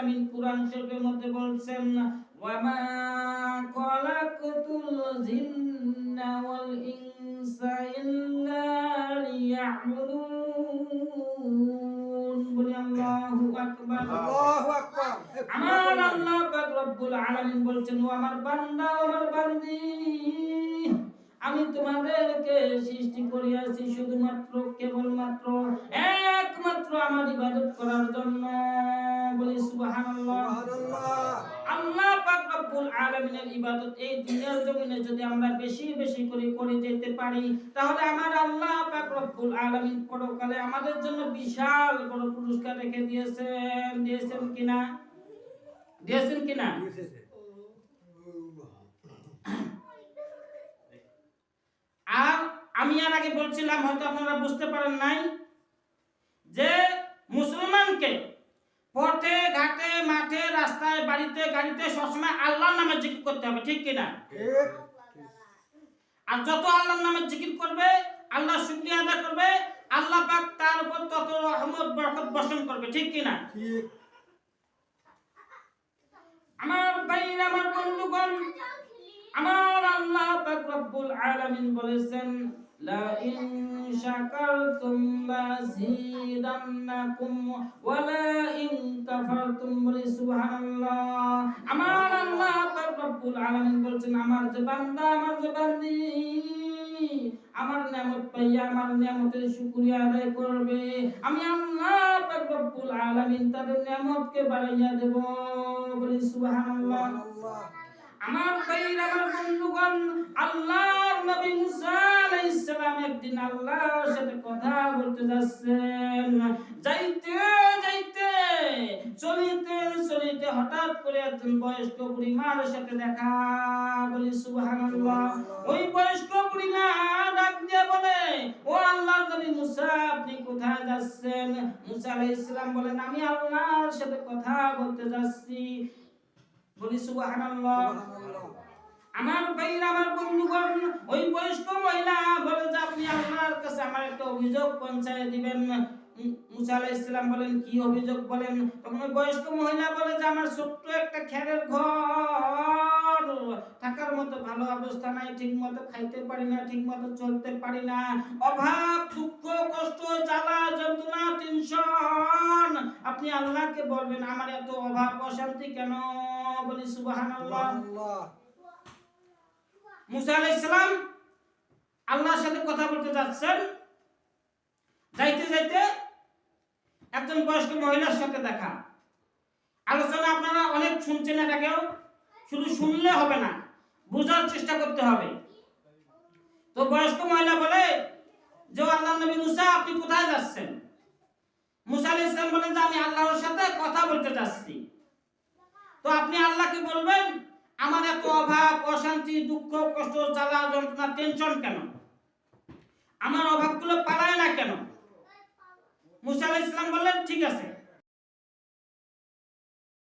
আলামিন কোরআন শরীফের মধ্যে বলছেন খালাকতুল জিন্না ওয়াল ইনসা ইল্লা লিয়াবুদুন। বলি আল্লাহু আকবার। আল্লাহু আকবার। আমার আল্লাহ পাক রব্বুল আলামিন বলছেন ও আমার বান্দা ও আমার বান্দি আমি তোমাদেরকে সৃষ্টি করিয়াছি শুধুমাত্র কেবলমাত্র একমাত্র আমার ইবাদত করার জন্য। আলামিনের ইবাদত এই দুনিয়ার জমিনে যদি আমরা বেশি বেশি করে করে যেতে পারি, তাহলে আমার আল্লাহ পাক রব্বুল আলামিন পরকালে আমাদের জন্য বিশাল বড় পুরস্কার রেখে দিয়েছেন। দিয়েছেন কিনা? দিয়েছেন কিনা? আর আমি আর আগে বলছিলাম, হয়তো আপনারা বুঝতে পারেন নাই, যে মুসলমানকে পথে ঘাটে মাঠে রাস্তায় বাড়িতে গাড়িতে সবসময় আল্লাহর নামে জিকির করতে হবে ঠিক কিনা? আর যত আল্লাহর নামে জিকির করবে আল্লাহ শুকরিয়া আদায় করবে আল্লাহ পাক তার উপর তত রহমত বরকত বর্ষণ করবে ঠিক কিনা? আমার ভাইরা আমার বন্ধুগণ আমার আল্লাহ পাক রব্বুল আলামিন বলেছেন, লা ইন শাকারতুম লাযিদান্নাকুম ওয়া লা ইন কাফারতুম বলি সুবহানাল্লাহ। আমার আল্লাহ পাক রব্বুল আলামিন বলছেন, আমার যে বান্দা, আমার যে বান্দি, আমার নিয়ামত পাইয়া আমার নিয়ামতের শুকরিয়া আদায় করবে। আমি আল্লাহ পাক রব্বুল আলামিন তাদের নিয়ামতকে বাড়াইয়া দেব বলি সুবহানাল্লাহ। আমার ভাইর আমার বন্ধুগণ, আল্লাহর নবী মুসা আলাইহিস একদিন আল্লাহর সাথে কথা বলতে যাচ্ছেন। যাইতে যাইতে, চলিতে চলিতে হঠাৎ করে একজন বয়স্ক বুড়িমার সাথে দেখা বলি, সুবহানাল্লাহ। ওই বয়স্ক বুড়িমা ডাক দিয়ে বলে, ও আল্লাহর নবী মুসা, আপনি কোথায় যাচ্ছেন? মুসা আলাইহিস সালাম বলেন, আমি আল্লাহর সাথে কথা বলতে যাচ্ছি। বলি সুবহানাল্লাহ। আমার ভাইরা আমার বন্ধুগণ ওই বয়স্ক মহিলা বলে যে আপনি আপনার কাছে আমার একটা অভিযোগ পৌঁছায় দিবেন। মুসা আলাহ ইসলাম বলেন কি অভিযোগ? বলেন। তখন ওই বয়স্ক মহিলা বলে যে আমার ছোট্ট একটা খ্যারের ঘর। থাকার মতো ভালো অবস্থা নাই ঠিক মতো খাইতে পারি না ঠিক মতো চলতে পারি না। অভাব দুঃখ কষ্ট জ্বালা যন্ত্রণা টেনশন। আপনি আল্লাহকে বলবেন আমার এত অভাব অশান্তি কেন? বলি সুবহানাল্লাহ। সুবহানাল্লাহ। মুসা আলাইহিস সালাম আল্লাহর সাথে কথা বলতে যাচ্ছেন। যাইতে যাইতে একজন বয়স্ক মহিলার সাথে দেখা। আলোচনা আপনারা অনেক শুনছেন আগেও। শুধু শুনলে হবে না, বোঝার চেষ্টা করতে হবে। তো বয়স্ক মহিলা বলে যে আল্লাহ নবী মুসা, আপনি কোথায় যাচ্ছেন? মুসা আলি ইসলাম বলেন, যে, আমি আল্লাহর সাথে কথা বলতে যাচ্ছি। তো আপনি আল্লাহকে বলবেন, আমার এত অভাব, অশান্তি, দুঃখ, কষ্ট, জ্বালা, যন্ত্রণা, টেনশন কেন? আমার অভাবগুলো পালায় না কেন? মুসা আলি ইসলাম বললেন, ঠিক আছে